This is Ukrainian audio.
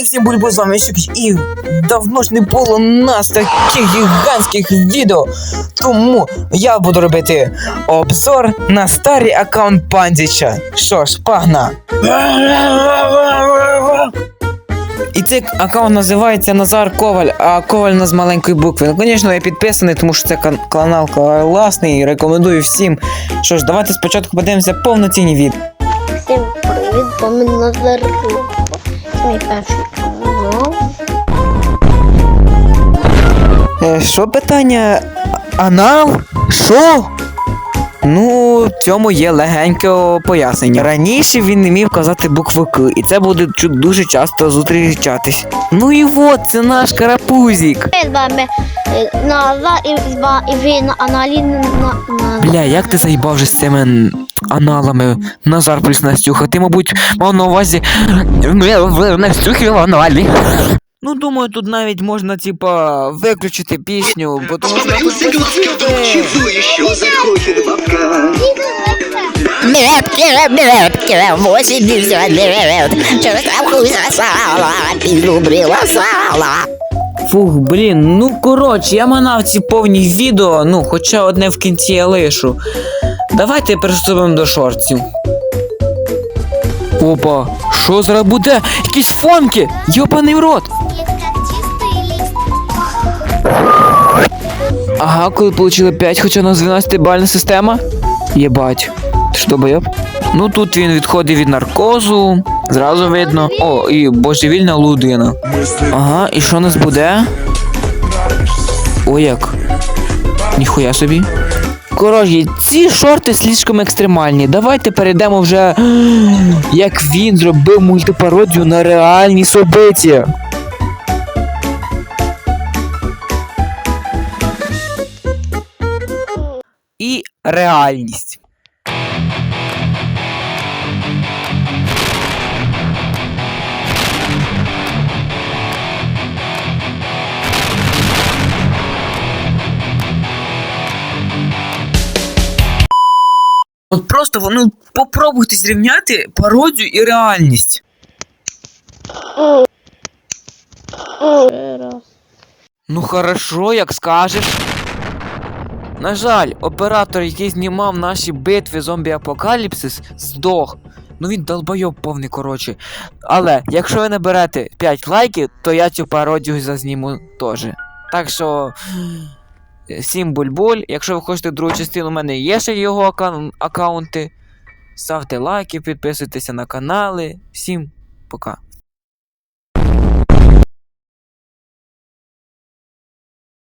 Привіт всім бульбу, з вами Щукіч, і давно ж не було нас таких гігантських відео. Тому я буду робити обзор на старий аккаунт Пандіча. Що ж, пагна. І цей аккаунт називається Назар Коваль, а Коваль на з маленької букви. Ну, звісно, я підписаний, тому що це канал класний і рекомендую всім. Що ж, давайте спочатку подивимося повноцінні відео. Всім привіт, Назар Це мій перший канал. Е, Що питання? Анал? Що? Ну, цьому є легеньке пояснення. Раніше він не міг казати букву К, і це буде дуже часто зустрічатись. Ну і от, це наш карапузік. З вами е, Назар і, з ва- ви на на, на, Бля, як ти заїбав вже з цими аналами? Назар плюс Настюха. Ти, мабуть, мав на увазі Настюхи аналі. Ну, думаю, тут навіть можна, типа, виключити пісню, бо тому що тут Смотрелся глазком, чудую, що захочет бабка. Метки, метки, 89, через травку засала, підлюбила сала. Фух, блін, ну коротше, я манав ці повні відео, ну, хоча одне в кінці я лишу. Давайте приступимо до шортів. Опа, що зараз буде? Якісь фонки! Йобаний рот! Ага, коли получили 5, хоча у нас 12 бальна система. Єбать. Ти що бойоб? Ну тут він відходить від наркозу, зразу видно. О, і божевільна людина. Ага, і що у нас буде? О, як? Ніхуя собі. Коротше, ці шорти слишком екстремальні. Давайте перейдемо вже. Як він зробив мультипародію на реальні собиття. І реальність. От просто ну, попробуйте зрівняти пародію і реальність. Ну хорошо, як скажеш. На жаль, оператор, який знімав наші битви зомбі Апокаліпсис, здох. Ну він долбойоб повний, коротше. Але якщо ви наберете 5 лайків, то я цю пародію зазніму теж. Так що. Всім буль-буль. Якщо ви хочете другу частину, у мене є ще його ака... аккаунти. Ставте лайки, підписуйтеся на канали. Всім пока.